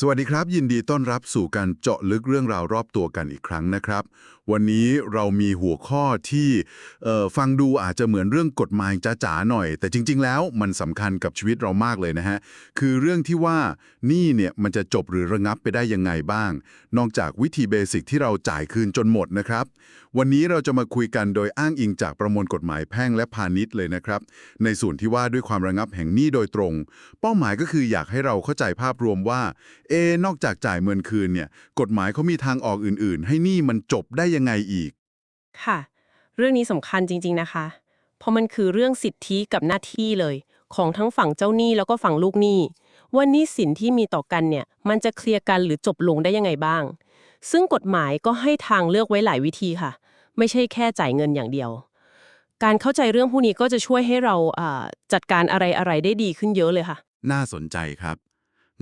สวัสดีครับ ยินดีต้อนรับสู่การเจาะลึกเรื่องราวรอบตัวกันอีกครั้งนะครับ วันนี้เรามีหัวข้อที่ฟังดูอาจจะเหมือนเรื่องกฎหมายจ๋าๆหน่อย แต่จริง ๆ แล้วมันสำคัญกับชีวิตเรามากเลยนะฮะ คือเรื่องที่ว่านี่เนี่ยมันจะจบหรือระงับไปได้ยังไงบ้าง นอกจากวิธีเบสิกที่เราจ่ายคืนจนหมดนะครับ วันนี้เราจะมาคุยกันโดยอ้างอิงจากประมวลกฎหมายแพ่งและพาณิชย์เลยนะครับ ในส่วนที่ว่าด้วยความระงับแห่งหนี้โดยตรง เป้าหมายก็คืออยากให้เราเข้าใจภาพรวมว่า เอนอกจากจ่ายเงินคืนเนี่ย กฎหมายเขามีทางออกอื่น ๆ ให้หนี้มันจบได้ยังไงอีก ค่ะ เรื่องนี้สำคัญจริง ๆนะคะ เพราะมันคือเรื่องสิทธิกับหน้าที่เลย ของทั้งฝั่งเจ้าหนี้แล้วก็ฝั่งลูกหนี้ว่าหนี้สินที่มีต่อกันเนี่ย มันจะเคลียร์กันหรือจบลงได้ยังไงบ้าง ซึ่งกฎหมายก็ให้ทางเลือกไว้หลายวิธีค่ะ ไม่ใช่แค่จ่ายเงินอย่างเดียว การเข้าใจเรื่องพวกนี้ก็จะช่วยให้เราจัดการอะไรๆได้ดีขึ้นเยอะเลยค่ะ น่าสนใจครับ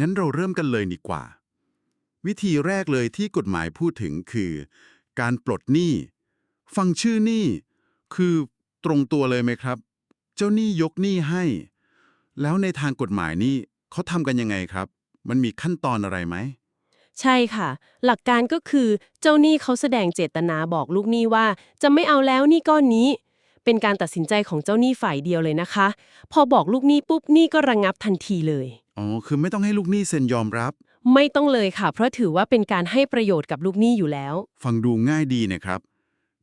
งั้นเราเริ่มกันเลยดีกว่า วิธีแรกเลยที่กฎหมายพูดถึงคือ การปลดหนี้ ฟังชื่อหนี้คือตรงตัวเลยไหมครับ เจ้าหนี้ยกหนี้ให้ แล้วในทางกฎหมายนี่เขาทำกันยังไงครับ มันมีขั้นตอนอะไรไหม ใช่ค่ะ หลักการก็คือเจ้าหนี้เขาแสดงเจตนาบอกลูกหนี้ว่า จะไม่เอาแล้วหนี้ก้อนนี้ เป็นการตัดสินใจของเจ้าหนี้ฝ่ายเดียวเลยนะคะ พอบอกลูกหนี้ปุ๊บหนี้ก็ระงับทันทีเลย อ๋อ คือไม่ต้องให้ลูกหนี้เซ็นยอมรับ ไม่ต้องเลยค่ะ เพราะถือว่าเป็นการให้ประโยชน์กับลูกหนี้อยู่แล้ว ฟังดูง่ายดีนะครับ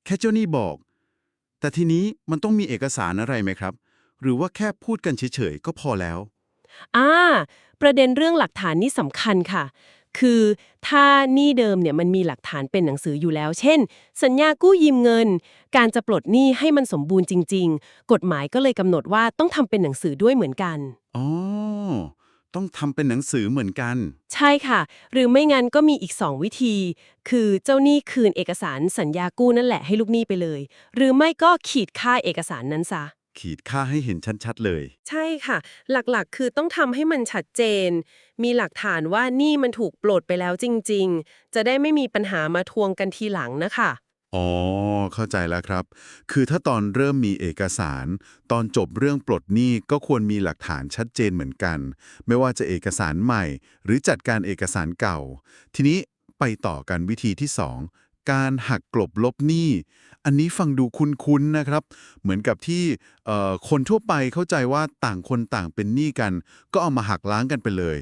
แค่เจ้าหนี้บอก แต่ทีนี้มันต้องมีเอกสารอะไรไหมครับ หรือว่าแค่พูดกันเฉยๆก็พอแล้ว อ่า ประเด็นเรื่องหลักฐานนี่สำคัญค่ะ คือถ้าหนี้เดิมเนี่ยมันมีหลักฐานเป็นหนังสืออยู่แล้ว เช่น สัญญากู้ยืมเงิน การจะปลดหนี้ให้มันสมบูรณ์จริง ๆ กฎหมายก็เลยกำหนดว่าต้องทำเป็นหนังสือด้วยเหมือนกัน อ๋อ ต้องทำเป็นหนังสือเหมือนกัน ใช่ค่ะ หรือไม่งั้นก็มีอีก 2 วิธี คือเจ้าหนี้คืนเอกสารสัญญากู้นั่นแหละให้ลูกหนี้ไปเลย หรือไม่ก็ขีดค่าเอกสารนั้นซะ ขีดค่าให้เห็นชัดๆเลย ใช่ค่ะ หลักๆ คือต้องทำให้มันชัดเจน มีหลักฐานว่าหนี่มันถูกปลดไปแล้วจริง ๆ จะได้ไม่มีปัญหามาทวงกันทีหลังนะคะ อ๋อ เข้าใจแล้วครับ คือถ้าตอนเริ่มมีเอกสาร ตอนจบเรื่องปลดหนี้ก็ควรมีหลักฐานชัดเจนเหมือนกัน ไม่ว่าจะเอกสารใหม่ หรือจัดการเอกสารเก่า ทีนี้ไปต่อกันวิธีที่ 2 การหักกลบลบหนี้ อันนี้ฟังดูคุ้นๆนะครับ เหมือนกับที่เอ่อคนทั่วไปเข้าใจว่าต่างคนต่างเป็นหนี้กัน ก็เอามาหักล้างกันไปเลย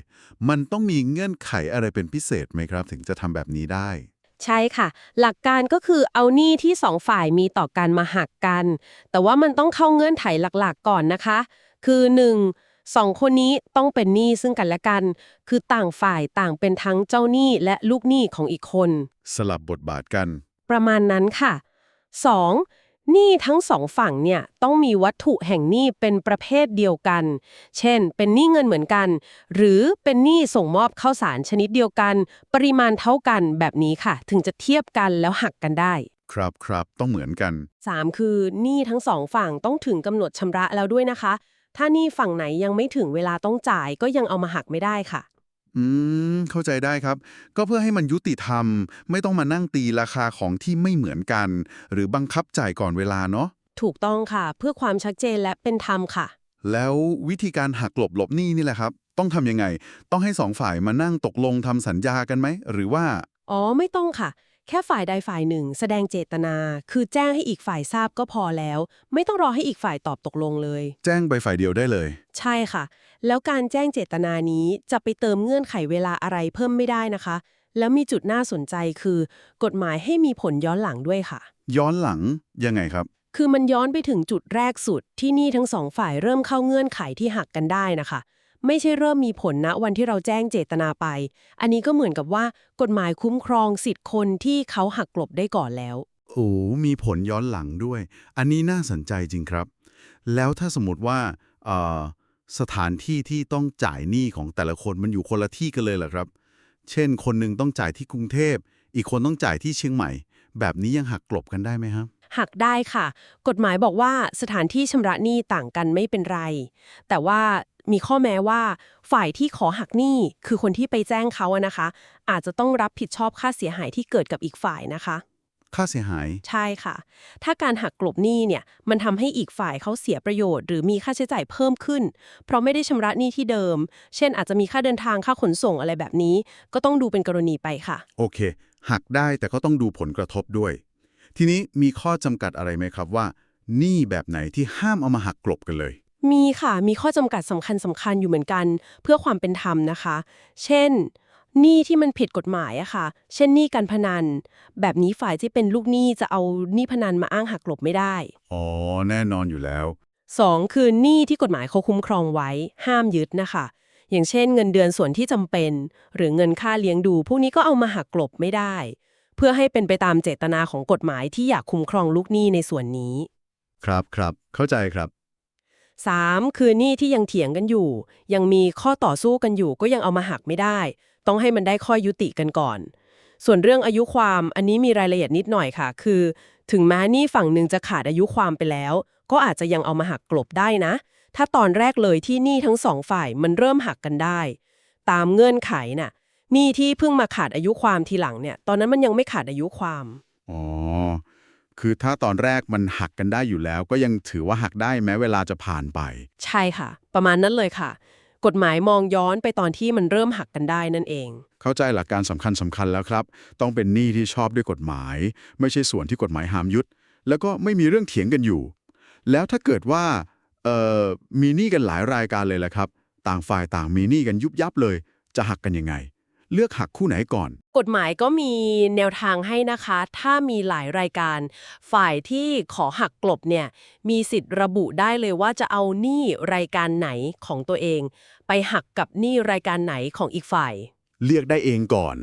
มันต้องมีเงื่อนไขอะไรเป็นพิเศษไหมครับ ถึงจะทำแบบนี้ได้ใช่ค่ะ หลักการก็คือเอาหนี้ที่สองฝ่ายมีต่อกันมาหักกัน แต่ว่ามันต้องเข้าเงื่อนไขหลักๆก่อนนะคะ คือ 1. สองคนนี้ต้องเป็นหนี้ซึ่งกันและกัน คือต่างฝ่ายต่างเป็นทั้งเจ้าหนี้และลูกหนี้ของอีกคน สลับบทบาทกัน ประมาณนั้นค่ะ 2. หนี้ทั้งสองฝั่งเนี่ยต้องมีวัตถุแห่งหนี้เป็นประเภทเดียวกัน เช่น เป็นหนี้เงินเหมือนกัน หรือเป็นหนี้ส่งมอบข้าวสารชนิดเดียวกัน ปริมาณเท่ากันแบบนี้ค่ะ ถึงจะเทียบกันแล้วหักกันได้ ครับครับต้องเหมือนกัน 3. คือหนี้ทั้งสองฝั่งต้องถึงกำหนดชำระแล้วด้วยนะคะ ถ้าหนี้ฝั่งไหนยังไม่ถึงเวลาต้องจ่ายก็ยังเอามาหักไม่ได้ค่ะ อืม เข้าใจได้ครับ ก็เพื่อให้มันยุติธรรม ไม่ต้องมานั่งตีราคาของที่ไม่เหมือนกัน หรือบังคับจ่ายก่อนเวลาเนาะถูกต้องค่ะ เพื่อความชัดเจนและเป็นธรรมค่ะ แล้ววิธีการหักหลบหลบหนี้นี่แหละครับ ต้องทำยังไง ต้องให้สองฝ่ายมานั่งตกลงทำสัญญากันไหม หรือว่า อ๋อไม่ต้องค่ะ แค่ฝ่ายใดฝ่ายหนึ่ง แสดงเจตนา คือแจ้งให้อีกฝ่ายทราบก็พอแล้ว ไม่ต้องรอให้อีกฝ่ายตอบตกลงเลย แจ้งไปฝ่ายเดียวได้เลย ใช่ค่ะ แล้วการแจ้งเจตนานี้จะไปเติมเงื่อนไขเวลาอะไรเพิ่มไม่ได้นะคะ แล้วมีจุดน่าสนใจคือ กฎหมายให้มีผลย้อนหลังด้วยค่ะ ย้อนหลังยังไงครับ คือมันย้อนไปถึงจุดแรกสุดที่หนี่ทั้งสองฝ่ายเริ่มเข้าเงื่อนไขที่หักกันได้นะคะ ไม่ใช่เริ่มมีผลณวันที่เราแจ้งเจตนาไป อันนี้ก็เหมือนกับว่ากฎหมายคุ้มครองสิทธิ์คนที่เขาหักกลบได้ก่อนแล้วโอ้มีผลย้อนหลังด้วย อันนี้น่าสนใจจริงครับ แล้วถ้าสมมติว่าเอ่อ สถานที่ที่ต้องจ่ายหนี้ของแต่ละคนมันอยู่คนละที่กันเลยเหรอครับ เช่น คนหนึ่งต้องจ่ายที่กรุงเทพ อีกคนต้องจ่ายที่เชียงใหม่ แบบนี้ยังหักกลบกันได้ไหมครับ หักได้ค่ะ กฎหมายบอกว่าสถานที่ชำระหนี้ต่างกันไม่เป็นไร แต่ว่ามีข้อแม้ว่าฝ่ายที่ขอหักหนี้คือคนที่ไปแจ้งเขาอะนะคะ อาจจะต้องรับผิดชอบค่าเสียหายที่เกิดกับอีกฝ่ายนะคะ ค่าเสียหาย ใช่ค่ะ ถ้าการหักกลบหนี้เนี่ยมันทำให้อีกฝ่ายเขาเสียประโยชน์ หรือมีค่าใช้จ่ายเพิ่มขึ้น เพราะไม่ได้ชำระหนี้ที่เดิม เช่น อาจจะมีค่าเดินทางค่าขนส่งอะไรแบบนี้ ก็ต้องดูเป็นกรณีไปค่ะ โอเค หักได้แต่ก็ต้องดูผลกระทบด้วย ทีนี้มีข้อจำกัดอะไรไหมครับว่าหนี้แบบไหนที่ห้ามเอามาหักกลบกันเลย มีค่ะ มีข้อจำกัดสำคัญสำคัญอยู่เหมือนกัน เพื่อความเป็นธรรมนะคะ เช่น หนี้ที่มันผิดกฎหมายอะค่ะ เช่นหนี้การพนัน แบบนี้ฝ่ายที่เป็นลูกหนี้จะเอาหนี้พนันมาอ้างหักกลบไม่ได้ อ๋อ แน่นอนอยู่แล้ว 2. คือหนี้ที่กฎหมายเขาคุ้มครองไว้ ห้ามยึดนะคะ อย่างเช่น เงินเดือนส่วนที่จำเป็น หรือเงินค่าเลี้ยงดู พวกนี้ก็เอามาหักกลบไม่ได้ เพื่อให้เป็นไปตามเจตนาของกฎหมายที่อยากคุ้มครองลูกหนี้ในส่วนนี้ ครับครับ เข้าใจครับ 3. คือหนี้ที่ยังเถียงกันอยู่ ยังมีข้อต่อสู้กันอยู่ก็ยังเอามาหักไม่ได้ ต้องให้มันได้ข้อยุติกันก่อน ส่วนเรื่องอายุความอันนี้มีรายละเอียดนิดหน่อยค่ะ คือ ถึงแม้หนี้ฝั่งหนึ่งจะขาดอายุความไปแล้ว ก็อาจจะยังเอามาหักกลบได้นะ ถ้าตอนแรกเลยที่หนี้ทั้งสองฝ่ายมันเริ่มหักกันได้ ตามเงื่อนไขน่ะหนี้ที่เพิ่งมาขาดอายุความทีหลังเนี่ย ตอนนั้นมันยังไม่ขาดอายุความอ๋อคือถ้าตอนแรกมันหักกันได้อยู่แล้ว ก็ยังถือว่าหักได้แม้เวลาจะผ่านไป ใช่ค่ะ ประมาณนั้นเลยค่ะ กฎหมายมองย้อนไปตอนที่มันเริ่มหักกันได้นั่นเอง เข้าใจหลักการสำคัญสำคัญแล้วครับ ต้องเป็นหนี้ที่ชอบด้วยกฎหมาย ไม่ใช่ส่วนที่กฎหมายห้ามยุดแล้วก็ไม่มีเรื่องเถียงกันอยู่ แล้วถ้าเกิดว่าเอ่อมีหนี้กันหลายรายการเลยแหละครับ ต่างฝ่ายต่างมีหนี้กันยุบยับเลย จะหักกันยังไง เลือกหักคู่ไหนก่อน กฎหมายก็มีแนวทางให้นะคะ ถ้ามีหลายรายการ ฝ่ายที่ขอหักกลบเนี่ย มีสิทธิ์ระบุได้เลยว่าจะเอาหนี้รายการไหนของตัวเอง ไปหักกับหนี้รายการไหนของอีกฝ่าย เลือกได้เองก่อน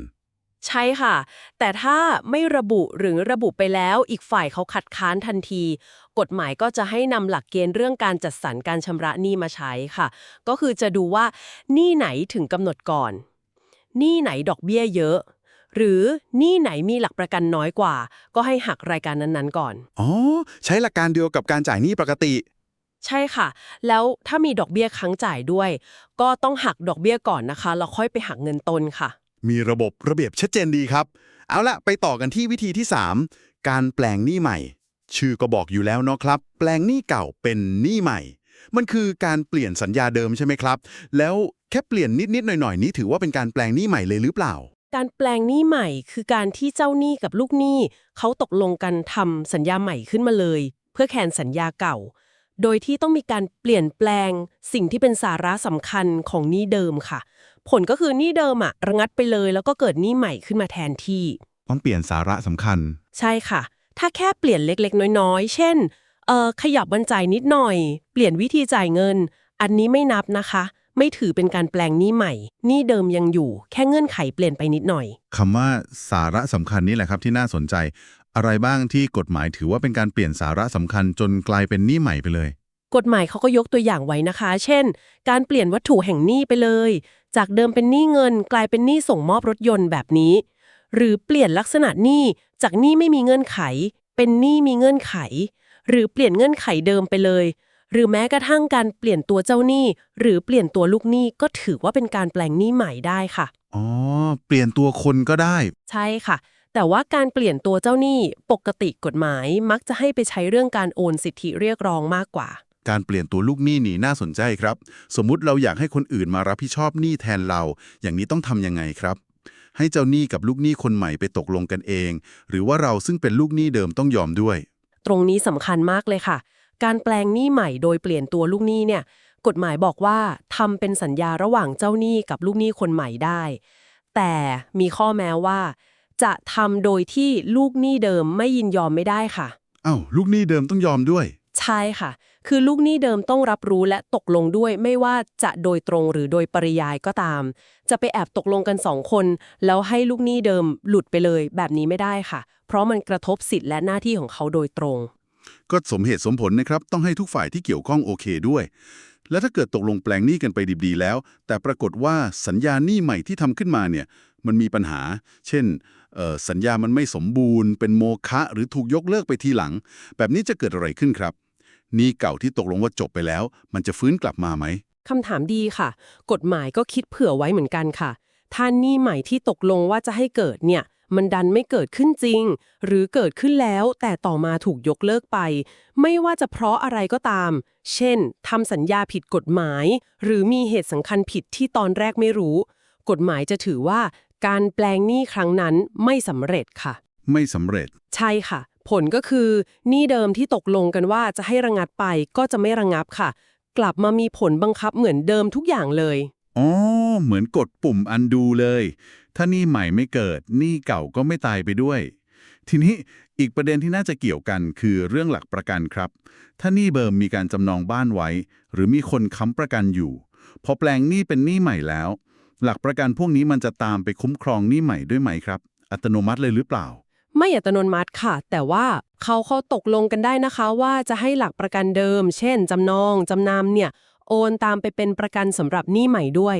ใช่ค่ะ แต่ถ้าไม่ระบุหรือระบุไปแล้วอีกฝ่ายเขาคัดค้านทันที กฎหมายก็จะให้นำหลักเกณฑ์เรื่องการจัดสรรการชำระหนี้มาใช้ค่ะ ก็คือจะดูว่าหนี้ไหนถึงกำหนดก่อน หนี้ไหนดอกเบี้ยเยอะ หรือหนี้ไหนมีหลักประกันน้อยกว่า ก็ให้หักรายการนั้นๆก่อน อ๋อ ใช้หลักการเดียวกับการจ่ายหนี้ปกติ ใช่ค่ะ แล้วถ้ามีดอกเบี้ยค้างจ่ายด้วย ก็ต้องหักดอกเบี้ยก่อนนะคะแล้วค่อยไปหักเงินต้นค่ะ มีระบบระเบียบชัดเจนดีครับ เอาละไปต่อกันที่วิธีที่ 3 การแปลงหนี้ใหม่ ชื่อก็บอกอยู่แล้วเนาะครับ แปลงหนี้เก่าเป็นหนี้ใหม่ มันคือการเปลี่ยนสัญญาเดิมใช่ไหมครับ แล้ว แค่เปลี่ยนนิดๆหน่อยๆนี้ถือว่าเป็นการแปลงหนี้ใหม่เลยหรือเปล่า การแปลงหนี้ใหม่คือการที่เจ้าหนี้กับลูกหนี้เขาตกลงกันทำสัญญาใหม่ขึ้นมาเลย เพื่อแทนสัญญาเก่า โดยที่ต้องมีการเปลี่ยนแปลงสิ่งที่เป็นสาระสำคัญของหนี้เดิมค่ะ ผลก็คือหนี้เดิมอะระงัดไปเลย แล้วก็เกิดหนี้ใหม่ขึ้นมาแทนที่ ต้องเปลี่ยนสาระสำคัญ ใช่ค่ะ ถ้าแค่เปลี่ยนเล็กๆ น้อยๆ เช่นเอ่อขยับวันจ่ายนิดหน่อย เปลี่ยนวิธีจ่ายเงิน อันนี้ไม่นับนะคะ ไม่ถือเป็นการแปลงหนี้ใหม่หนี้เดิมยังอยู่ แค่เงื่อนไขเปลี่ยนไปนิดหน่อย คำว่าสาระสำคัญนี่แหละครับที่น่าสนใจ อะไรบ้างที่กฎหมายถือว่าเป็นการเปลี่ยนสาระสำคัญจนกลายเป็นหนี้ใหม่ไปเลย กฎหมายเขาก็ยกตัวอย่างไว้นะคะ เช่น การเปลี่ยนวัตถุแห่งหนี้ไปเลย จากเดิมเป็นหนี้เงิน กลายเป็นหนี้ส่งมอบรถยนต์แบบนี้ หรือเปลี่ยนลักษณะหนี้จากหนี้ไม่มีเงื่อนไข เป็นหนี้มีเงื่อนไข หรือเปลี่ยนเงื่อนไขเดิมไปเลย หรือแม้กระทั่งการเปลี่ยนตัวเจ้าหนี้ หรือเปลี่ยนตัวลูกหนี้ก็ถือว่าเป็นการแปลงหนี้ใหม่ได้ค่ะ อ๋อ เปลี่ยนตัวคนก็ได้ ใช่ค่ะ แต่ว่าการเปลี่ยนตัวเจ้าหนี้ปกติกฎหมายมักจะให้ไปใช้เรื่องการโอนสิทธิเรียกร้องมากกว่า การเปลี่ยนตัวลูกหนี้นี่น่าสนใจครับ สมมุติเราอยากให้คนอื่นมารับผิดชอบหนี้แทนเรา อย่างนี้ต้องทำยังไงครับ ให้เจ้าหนี้กับลูกหนี้คนใหม่ไปตกลงกันเอง หรือว่าเราซึ่งเป็นลูกหนี้เดิมต้องยอมด้วย ตรงนี้สำคัญมากเลยค่ะ การแปลงหนี้ใหม่โดยเปลี่ยนตัวลูกหนี้เนี่ย กฎหมายบอกว่าทำเป็นสัญญาระหว่างเจ้าหนี้กับลูกหนี้คนใหม่ได้ แต่มีข้อแม้ว่า จะทำโดยที่ลูกหนี้เดิมไม่ยินยอมไม่ได้ค่ะอ้าวลูกหนี้เดิมต้องยอมด้วย ใช่ค่ะ คือลูกหนี้เดิมต้องรับรู้และตกลงด้วย ไม่ว่าจะโดยตรงหรือโดยปริยายก็ตาม จะไปแอบตกลงกันสองคน แล้วให้ลูกหนี้เดิมหลุดไปเลยแบบนี้ไม่ได้ค่ะ เพราะมันกระทบสิทธิและหน้าที่ของเขาโดยตรง ก็สมเหตุสมผลนะครับ ต้องให้ทุกฝ่ายที่เกี่ยวข้องโอเคด้วย แล้วถ้าเกิดตกลงแปลงหนี้กันไปดีๆแล้ว แต่ปรากฏว่าสัญญาหนี้ใหม่ที่ทำขึ้นมาเนี่ยมันมีปัญหา เช่นเออสัญญามันไม่สมบูรณ์ เป็นโมฆะหรือถูกยกเลิกไปทีหลัง แบบนี้จะเกิดอะไรขึ้นครับหนี้เก่าที่ตกลงว่าจบไปแล้ว มันจะฟื้นกลับมาไหมคำถามดีค่ะ กฎหมายก็คิดเผื่อไว้เหมือนกันค่ะถ้าหนี้ใหม่ที่ตกลงว่าจะให้เกิดเนี่ย มันดันไม่เกิดขึ้นจริง หรือเกิดขึ้นแล้วแต่ต่อมาถูกยกเลิกไป ไม่ว่าจะเพราะอะไรก็ตาม เช่นทำสัญญาผิดกฎหมาย หรือมีเหตุสำคัญผิดที่ตอนแรกไม่รู้ กฎหมายจะถือว่า การแปลงหนี้ครั้งนั้นไม่สำเร็จค่ะ ไม่สำเร็จ ใช่ค่ะ ผลก็คือหนี้เดิมที่ตกลงกันว่าจะให้ระงับไปก็จะไม่ระงับค่ะ กลับมามีผลบังคับเหมือนเดิมทุกอย่างเลย อ๋อ เหมือนกดปุ่มอันดูเลย ถ้านี่ใหม่ไม่เกิดนี่เก่าก็ไม่ตายไปด้วย ทีนี้อีกประเด็นที่น่าจะเกี่ยวกันคือเรื่องหลักประกันครับ ถ้านี้เบิร์มมีการจำนองบ้านไว้ หรือมีคนค้ำประกันอยู่ พอแปลงนี้เป็นนี้ใหม่แล้ว หลักประกันพวกนี้มันจะตามไปคุ้มครองนี้ใหม่ด้วยไหมครับ อัตโนมัติเลยหรือเปล่า ไม่อัตโนมัติค่ะ แต่ว่าเขาเขาตกลงกันได้นะคะว่าจะให้หลักประกันเดิม เช่นจำนองจำนำเนี่ย โอนตามไปเป็นประกันสำหรับหนี้ใหม่ด้วย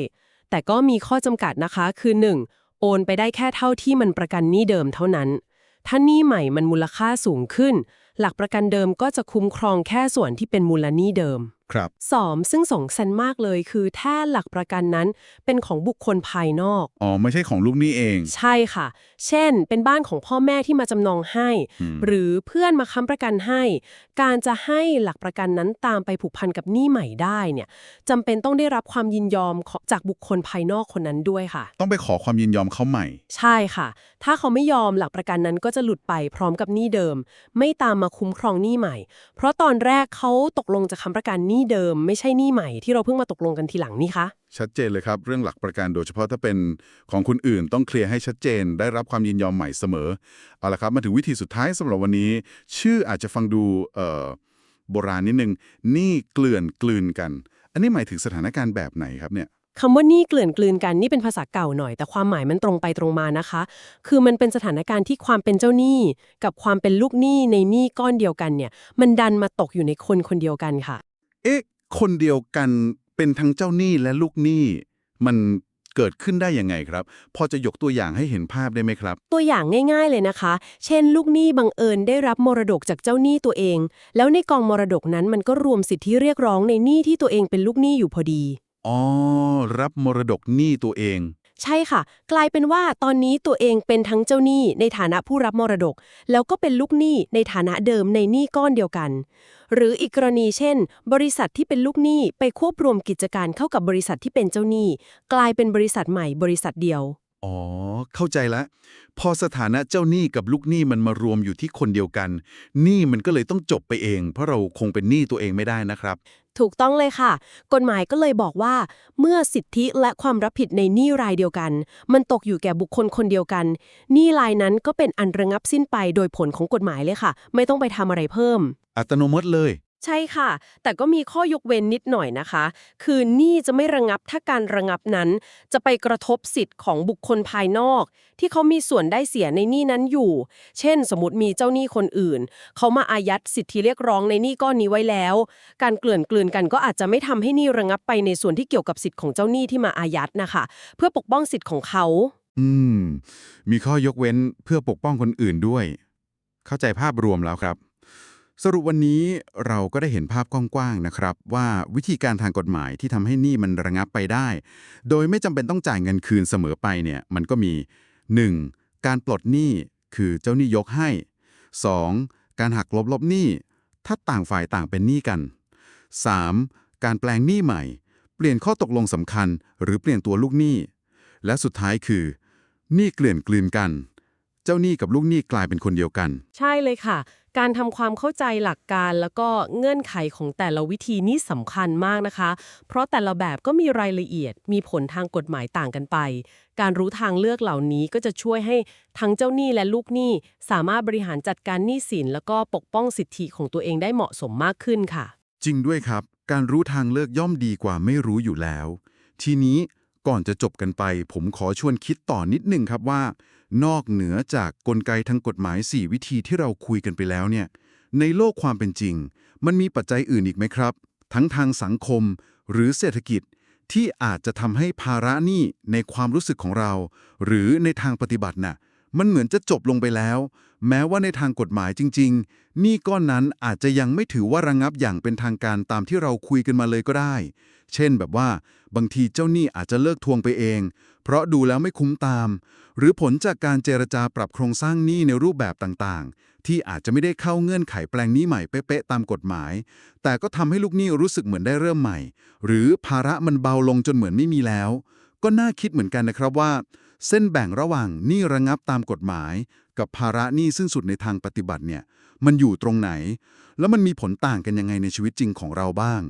แต่ก็มีข้อจำกัดนะคะ คือ 1. โอนไปได้แค่เท่าที่มันประกันหนี้เดิมเท่านั้น ถ้าหนี้ใหม่มันมูลค่าสูงขึ้น หลักประกันเดิมก็จะคุ้มครองแค่ส่วนที่เป็นมูลหนี้เดิม ครับ 2. ซึ่งสงสัยมากเลยคือถ้าหลักประกันนั้นเป็นของบุคคลภายนอก อ๋อ ไม่ใช่ของลูกหนี้เอง ใช่ค่ะ เช่น เป็นบ้านของพ่อแม่ที่มาจำนองให้อืมหรือเพื่อนมาค้ำประกันให้ การจะให้หลักประกันนั้นตามไปผูกพันกับหนี้ใหม่ได้เนี่ยจำเป็นต้องได้รับความยินยอมของจากบุคคลภายนอกคนนั้นด้วยค่ะ ต้องไปขอความยินยอมเขาใหม่ ใช่ค่ะ ถ้าเขาไม่ยอมหลักประกันนั้นก็จะหลุดไปพร้อมกับหนี้เดิม ไม่ตามมาคุ้มครองหนี้ใหม่ เพราะตอนแรกเขาตกลงจะค้ำประกันหนี้เดิมไม่ใช่หนี้ใหม่ที่เราเพิ่งมาตกลงกันทีหลังนี่คะ ชัดเจนเลยครับเรื่องหลักประกันโดยเฉพาะถ้าเป็นของคนอื่นต้องเคลียร์ให้ชัดเจน ได้รับความยินยอมใหม่เสมอเอาละครับมาถึงวิธีสุดท้ายสำหรับวันนี้ ชื่ออาจจะฟังดูเอ่อโบราณนิดนึงหนี่เกลื่อนกลืนกัน อันนี้หมายถึงสถานการณ์แบบไหนครับเนี่ยคำว่าหนี้เกลื่อนกลืนกันนี่เป็นภาษาเก่าหน่อย แต่ความหมายมันตรงไปตรงมานะคะ คือมันเป็นสถานการณ์ที่ความเป็นเจ้าหนี้ กับความเป็นลูกหนี้ในหนี้ก้อนเดียวกันเนี่ย มันดันมาตกอยู่ในคนคนเดียวกันค่ะ เอ๊ะ คนเดียวกันเป็นทั้งเจ้าหนี้และลูกหนี้ มันเกิดขึ้นได้ยังไงครับ พอจะยกตัวอย่างให้เห็นภาพได้ไหมครับ ตัวอย่างง่ายๆเลยนะคะ เช่น ลูกหนี้บังเอิญได้รับมรดกจากเจ้าหนี้ตัวเอง แล้วในกองมรดกนั้นมันก็รวมสิทธิเรียกร้องในหนี้ที่ตัวเองเป็นลูกหนี้อยู่พอดี อ๋อ รับมรดกหนี้ตัวเอง ใช่ค่ะ กลายเป็นว่าตอนนี้ตัวเองเป็นทั้งเจ้าหนี้ในฐานะผู้รับมรดก แล้วก็เป็นลูกหนี้ในฐานะเดิมในหนี้ก้อนเดียวกัน หรืออีกกรณีเช่น บริษัทที่เป็นลูกหนี้ไปควบรวมกิจการเข้ากับบริษัทที่เป็นเจ้าหนี้ กลายเป็นบริษัทใหม่บริษัทเดียว อ๋อ เข้าใจแล้วพอสถานะเจ้าหนี้กับลูกหนี้มันมารวมอยู่ที่คนเดียวกันหนี้มันก็เลยต้องจบไปเอง เพราะเราคงเป็นหนี้ตัวเองไม่ได้นะครับ ถูกต้องเลยค่ะ กฎหมายก็เลยบอกว่า เมื่อสิทธิและความรับผิดในหนี้รายเดียวกัน มันตกอยู่แก่บุคคลคนเดียวกันหนี้รายนั้นก็เป็นอันระงับสิ้นไปโดยผลของกฎหมายเลยค่ะ ไม่ต้องไปทำอะไรเพิ่ม อัตโนมัติเลย ใช่ค่ะ แต่ก็มีข้อยกเว้นนิดหน่อยนะคะ คือหนี้จะไม่ระงับถ้าการระงับนั้น จะไปกระทบสิทธิ์ของบุคคลภายนอก ที่เขามีส่วนได้เสียในหนี้นั้นอยู่ เช่น สมมติมีเจ้าหนี้คนอื่น เขามาอายัดสิทธิเรียกร้องในหนี้ก้อนนี้ไว้แล้ว การเกลื่อนกลืนกันก็อาจจะไม่ทำให้หนี้ระงับไปในส่วนที่เกี่ยวกับสิทธิ์ของเจ้าหนี้ที่มาอายัดนะคะ เพื่อปกป้องสิทธิ์ของเขา อืม มีข้อยกเว้นเพื่อปกป้องคนอื่นด้วย เข้าใจภาพรวมแล้วครับ สรุปวันนี้เราก็ได้เห็นภาพกว้างๆนะครับ ว่าวิธีการทางกฎหมายที่ทำให้หนี้มันระงับไปได้ โดยไม่จำเป็นต้องจ่ายเงินคืนเสมอไปเนี่ยมันก็มี 1. การปลดหนี้คือเจ้าหนี้ยกให้ 2. การหักลบลบหนี้ถ้าต่างฝ่ายต่างเป็นหนี้กัน 3. การแปลงหนี้ใหม่ เปลี่ยนข้อตกลงสำคัญ หรือเปลี่ยนตัวลูกหนี้ และสุดท้ายคือหนี้เกลื่อนกลืนกัน เจ้าหนี้กับลูกหนี้กลายเป็นคนเดียวกัน ใช่เลยค่ะ การทำความเข้าใจหลักการแล้วก็เงื่อนไขของแต่ละวิธีนี่สำคัญมากนะคะ เพราะแต่ละแบบก็มีรายละเอียด มีผลทางกฎหมายต่างกันไป การรู้ทางเลือกเหล่านี้ก็จะช่วยให้ทั้งเจ้าหนี้และลูกหนี้สามารถบริหารจัดการหนี้สิน แล้วก็ปกป้องสิทธิของตัวเองได้เหมาะสมมากขึ้นค่ะ จริงด้วยครับ การรู้ทางเลือกย่อมดีกว่าไม่รู้อยู่แล้ว ทีนี้ ก่อนจะจบกันไป ผมขอชวนคิดต่อนิดนึงครับว่า นอกเหนือจากกลไกทางกฎหมาย 4 วิธีที่เราคุยกันไปแล้วเนี่ย ในโลกความเป็นจริง มันมีปัจจัยอื่นอีกไหมครับ ทั้งทางสังคม หรือเศรษฐกิจที่อาจจะทำให้ภาระหนี้ในความรู้สึกของเรา หรือในทางปฏิบัติน่ะมันเหมือนจะจบลงไปแล้ว แม้ว่าในทางกฎหมายจริง ๆ หนี้ก้อนนั้นอาจจะยังไม่ถือว่าระงับอย่างเป็นทางการตามที่เราคุยกันมาเลยก็ได้ เช่นแบบว่าบางทีเจ้าหนี้อาจจะเลิกทวงไปเอง เพราะดูแล้วไม่คุ้มตาม หรือผลจากการเจรจาปรับโครงสร้างหนี้ในรูปแบบต่างๆ ที่อาจจะไม่ได้เข้าเงื่อนไขแปลงหนี้ใหม่เป๊ะๆตามกฎหมาย แต่ก็ทำให้ลูกหนี้รู้สึกเหมือนได้เริ่มใหม่ หรือภาระมันเบาลงจนเหมือนไม่มีแล้ว ก็น่าคิดเหมือนกันนะครับว่าเส้นแบ่งระหว่างหนี้ระงับตามกฎหมาย กับภาระหนี้สิ้นสุดในทางปฏิบัติเนี่ย มันอยู่ตรงไหน แล้วมันมีผลต่างกันยังไงในชีวิตจริงของเราบ้าง